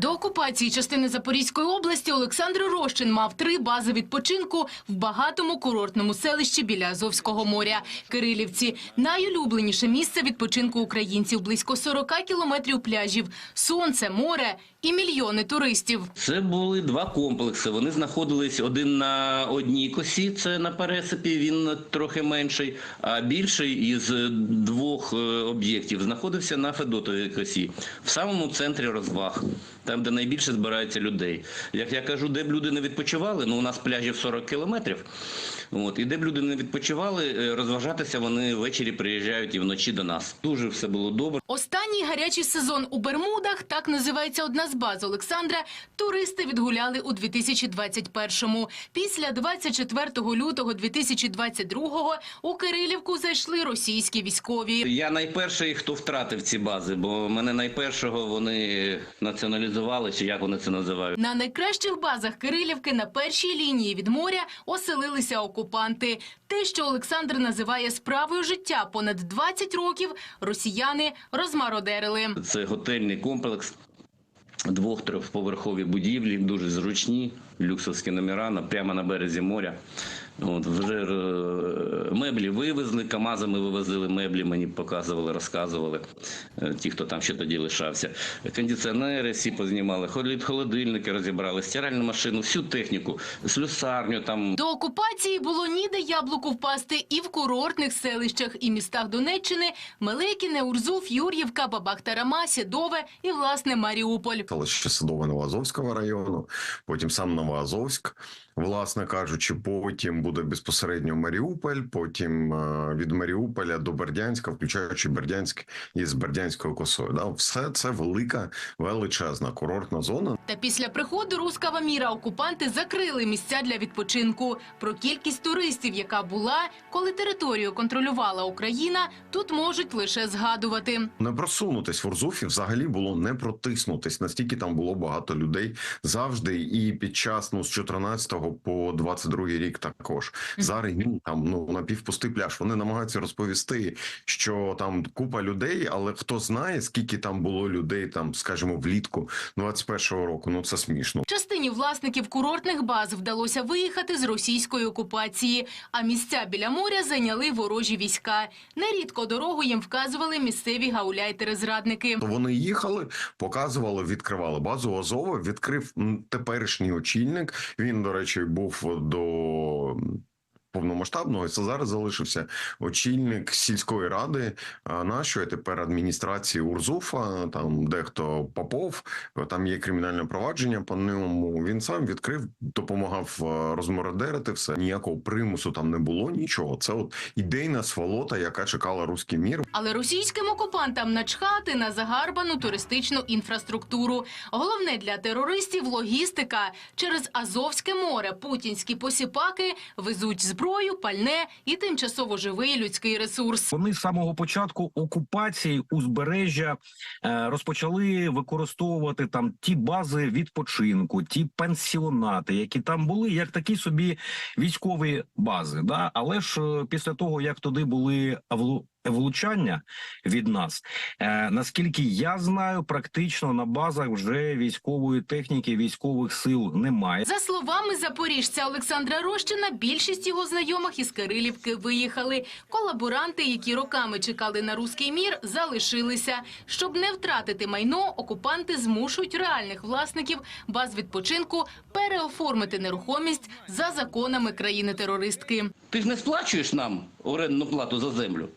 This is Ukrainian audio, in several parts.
До окупації частини Запорізької області Олександр Рощин мав три бази відпочинку в багатому курортному селищі біля Азовського моря. Кирилівці – найулюбленіше місце відпочинку українців. Близько 40 кілометрів пляжів, сонце, море і мільйони туристів. Це були два комплекси. Вони знаходились один на одній косі, це на пересипі, він трохи менший, а більший із двох е, об'єктів знаходився на Федотовій косі, в самому центрі розваг, там, де найбільше збирається людей. Як я кажу, де б люди не відпочивали, ну у нас пляжів 40 кілометрів. От, і де б люди не відпочивали, е, розважатися вони ввечері приїжджають і вночі до нас. Дуже все було добре. Останній гарячий сезон у Бермудах, так називається одна з баз Олександра, туристи відгуляли у 2021-му. Після 24 лютого 2022-го у Кирилівку зайшли російські військові. Я найперший, хто втратив ці бази, бо мене найпершого вони націоналізували, чи як вони це називають. На найкращих базах Кирилівки на першій лінії від моря оселилися окупанти. Те, що Олександр називає справою життя понад 20 років, росіяни розмародерили. Це готельний комплекс. Двох-трьохповерхові будівлі, дуже зручні, люксовські номера на- прямо на березі моря. От, вже е, меблі вивезли, КАМАЗами вивозили меблі, мені показували, розказували е, ті, хто там ще тоді лишався. Кондиціонери всі познімали, холод- холодильники розібрали, стиральну машину, всю техніку, слюсарню там. До окупації було ніде яблуку впасти і в курортних селищах і містах Донеччини – Мелекіне, Урзуф, Юр'ївка, Бабахтарама, Сідове і, власне, Маріуполь. селище Садове Новоазовського району, потім сам Новоазовськ, власне кажучи, потім буде безпосередньо Маріуполь, потім е, від Маріуполя до Бердянська, включаючи Бердянськ із Бердянською косою. Да? Все це велика, величезна курортна зона. Та після приходу руского міра окупанти закрили місця для відпочинку. Про кількість туристів, яка була, коли територію контролювала Україна, тут можуть лише згадувати. Не просунутись в Урзуфі взагалі було не протиснутись. Настільки там було багато людей завжди. І під час ну з 14 по 22 рік також зараз ні, там ну напівпустий пляж. Вони намагаються розповісти, що там купа людей, але хто знає, скільки там було людей, там скажімо, влітку 21-го року. Ну це смішно. Частині власників курортних баз вдалося виїхати з російської окупації, а місця біля моря зайняли ворожі війська. Нерідко дорогу їм вказували місцеві гауляйтери-зрадники. Вони їхали, показували, відкривали базу Азова. Відкрив теперішній очільник. Він, до речі, був до. Повномасштабного це зараз залишився очільник сільської ради нашої тепер адміністрації Урзуфа. Там дехто Попов, там є кримінальне провадження. По ньому він сам відкрив, допомагав розмородерити все. Ніякого примусу там не було. Нічого. Це от ідейна сволота, яка чекала руський мір. Але російським окупантам начхати на загарбану туристичну інфраструктуру. Головне для терористів логістика. Через Азовське море путінські посіпаки везуть зброю, пальне і тимчасово живий людський ресурс. Вони з самого початку окупації узбережжя е, розпочали використовувати там ті бази відпочинку, ті пансіонати, які там були, як такі собі військові бази. Да? Але ж е, після того, як туди були влучання від нас, е, наскільки я знаю, практично на базах вже військової техніки, військових сил немає. За словами запоріжця Олександра Рощина, більшість його знайомих із Кирилівки виїхали. Колаборанти, які роками чекали на руський мір, залишилися. Щоб не втратити майно, окупанти змушують реальних власників баз відпочинку переоформити нерухомість за законами країни-терористки. Ти ж не сплачуєш нам орендну плату за землю.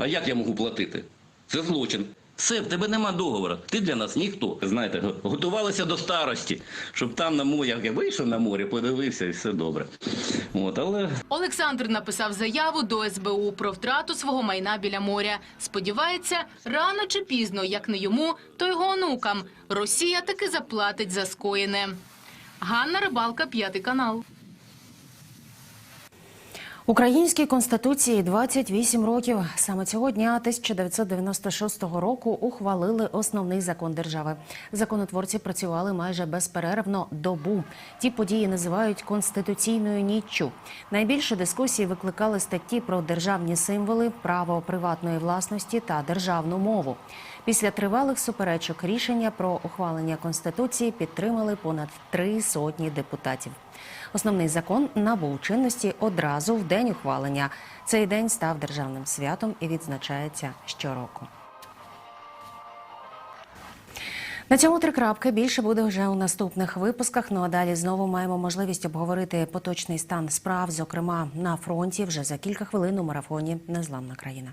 А як я можу платити? Це злочин. Все, в тебе нема договору. Ти для нас ніхто. Знаєте, го- готувалися до старості, щоб там на морі, як я вийшов на море, подивився і все добре. От, але Олександр написав заяву до СБУ про втрату свого майна біля моря. Сподівається, рано чи пізно, як не йому, то його онукам. Росія таки заплатить за скоєне. Ганна Рибалка, п'ятий канал. Українській конституції 28 років. Саме цього дня 1996 року ухвалили основний закон держави. Законотворці працювали майже безперервно добу. Ті події називають конституційною ніччю. Найбільше дискусії викликали статті про державні символи, право приватної власності та державну мову. Після тривалих суперечок рішення про ухвалення конституції підтримали понад три сотні депутатів. Основний закон набув чинності одразу в день ухвалення. Цей день став державним святом і відзначається щороку. На цьому три крапки більше буде вже у наступних випусках. Ну а далі знову маємо можливість обговорити поточний стан справ, зокрема на фронті. Вже за кілька хвилин у марафоні Незламна країна.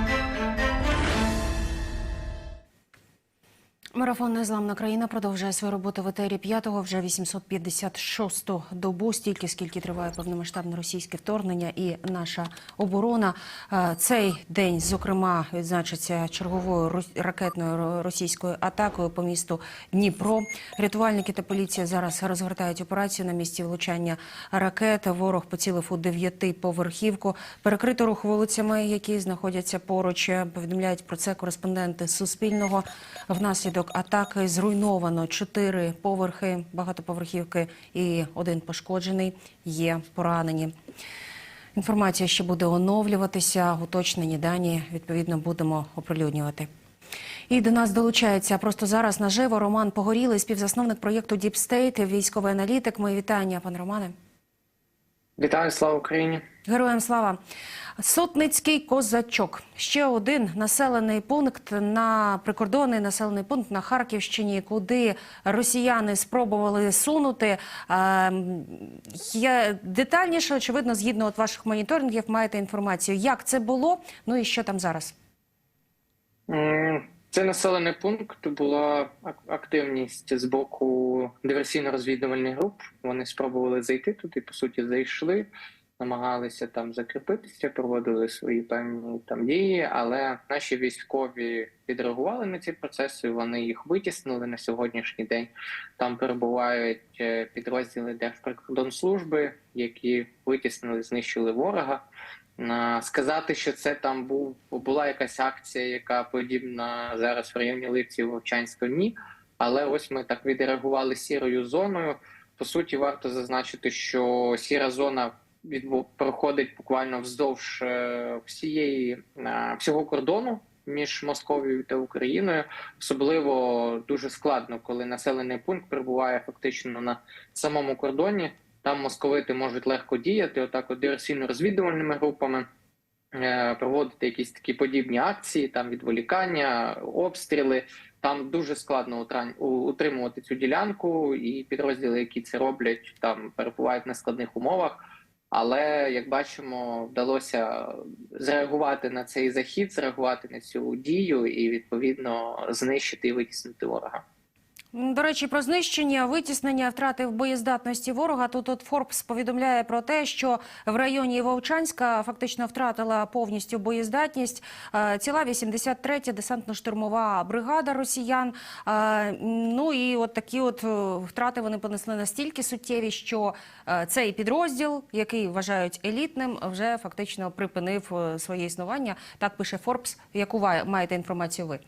Марафон Незламна країна продовжує свою роботу в етері п'ятого вже 856-ту добу, стільки скільки триває повномасштабне російське вторгнення і наша оборона. Е, Цей день, зокрема, відзначиться черговою ракетною російською атакою по місту Дніпро. Рятувальники та поліція зараз розгортають операцію на місці влучання ракет. Ворог поцілив у дев'ятиповерхівку. Перекрито рух вулицями, які знаходяться поруч. Повідомляють про це кореспонденти Суспільного. Внаслідок атаки зруйновано чотири поверхи багатоповерхівки і один пошкоджений. Є поранені. Інформація ще буде оновлюватися. Уточнені дані відповідно будемо оприлюднювати. І до нас долучається просто зараз наживо Роман Погорілий, співзасновник проєкту State, військовий аналітик. Мої вітання, пане Романе. Вітаю, слава Україні! Героям слава. Сотницький козачок. Ще один населений пункт на прикордонний населений пункт на Харківщині, куди росіяни спробували сунути. Е, детальніше, очевидно, згідно от ваших моніторингів, маєте інформацію, як це було, ну і що там зараз. Це населений пункт була активність з боку диверсійно-розвідувальних груп. Вони спробували зайти туди, по суті, зайшли, намагалися там закріпитися, проводили свої певні там дії, але наші військові відреагували на ці процеси. Вони їх витіснили на сьогоднішній день. Там перебувають е, підрозділи Держприкордонслужби, які витіснили, знищили ворога. Сказати, що це там був була якась акція, яка подібна зараз в районі Липців Вовчанського, ні. Але ось ми так відреагували сірою зоною. По суті, варто зазначити, що сіра зона відбу- проходить буквально вздовж е, всієї е, всього кордону між Московією та Україною. Особливо дуже складно, коли населений пункт перебуває фактично на самому кордоні. Там московити можуть легко діяти, отак от диверсійно-розвідувальними групами, е, проводити якісь такі подібні акції, там відволікання, обстріли. Там дуже складно утримувати цю ділянку, і підрозділи, які це роблять, там перебувають на складних умовах. Але як бачимо, вдалося зреагувати на цей захід, зреагувати на цю дію і відповідно знищити і витіснити ворога. До речі, про знищення, витіснення втрати в боєздатності ворога. Тут от Форбс повідомляє про те, що в районі Вовчанська фактично втратила повністю боєздатність е, ціла 83-я десантно-штурмова бригада росіян. Е, Ну і от такі от е, втрати вони понесли настільки суттєві, що цей підрозділ, який вважають елітним, вже фактично припинив своє існування. Так пише Форбс. Яку маєте інформацію ви?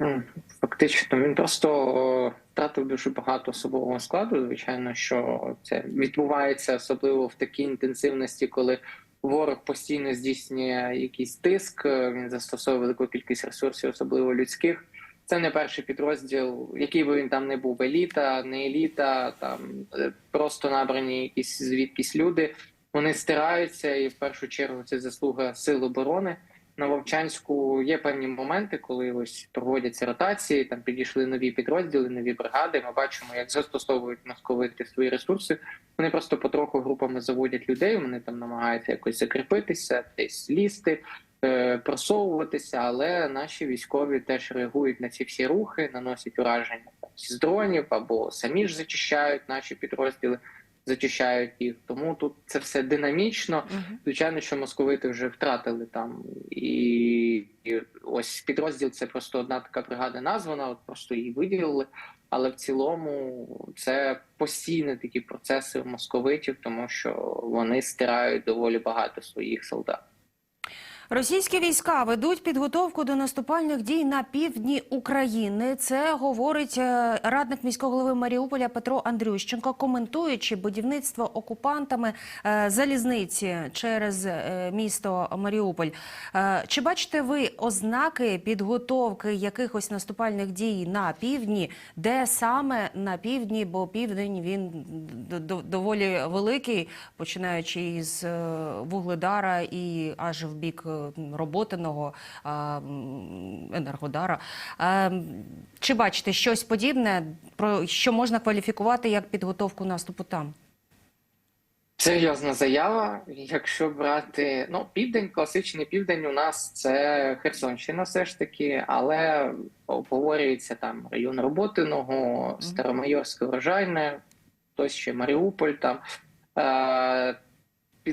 М, Фактично, він просто втратив дуже багато особового складу. Звичайно, що це відбувається особливо в такій інтенсивності, коли ворог постійно здійснює якийсь тиск. е, Він застосовує велику кількість ресурсів, особливо людських. Це не перший підрозділ, який би він там не був, еліта, не еліта, там е, просто набрані якісь звідкись люди. Вони стираються, і в першу чергу це заслуга сил оборони. На Вовчанську є певні моменти, коли ось проводяться ротації, там підійшли нові підрозділи, нові бригади. Ми бачимо, як застосовують московити свої ресурси. Вони просто потроху групами заводять людей. Вони там намагаються якось закріпитися, десь лізти, е, просовуватися. Але наші військові теж реагують на ці всі рухи, наносять ураження з дронів або самі ж зачищають наші підрозділи. Зачищають їх. Тому тут це все динамічно. Звичайно, що московити вже втратили там і, і ось підрозділ це просто одна така бригада названа, от просто її виділили. Але в цілому це постійні такі процеси у московитів, тому що вони стирають доволі багато своїх солдат. Російські війська ведуть підготовку до наступальних дій на півдні України. Це говорить е, радник міського голови Маріуполя Петро Андрющенко, коментуючи будівництво окупантами е, залізниці через е, місто Маріуполь. Чи бачите ви ознаки підготовки якихось наступальних дій на півдні, де саме на півдні, бо південь він доволі великий, починаючи із Вугледара і аж в бік Роботиного, Енергодара. Чи бачите щось подібне, про що можна кваліфікувати як підготовку наступу там? Серйозна заява. Якщо брати ну південь, класичний південь у нас це Херсонщина, все ж таки, але обговорюється там район Роботиного, Старомайорське, Врожайне, хтось ще Маріуполь там. Е,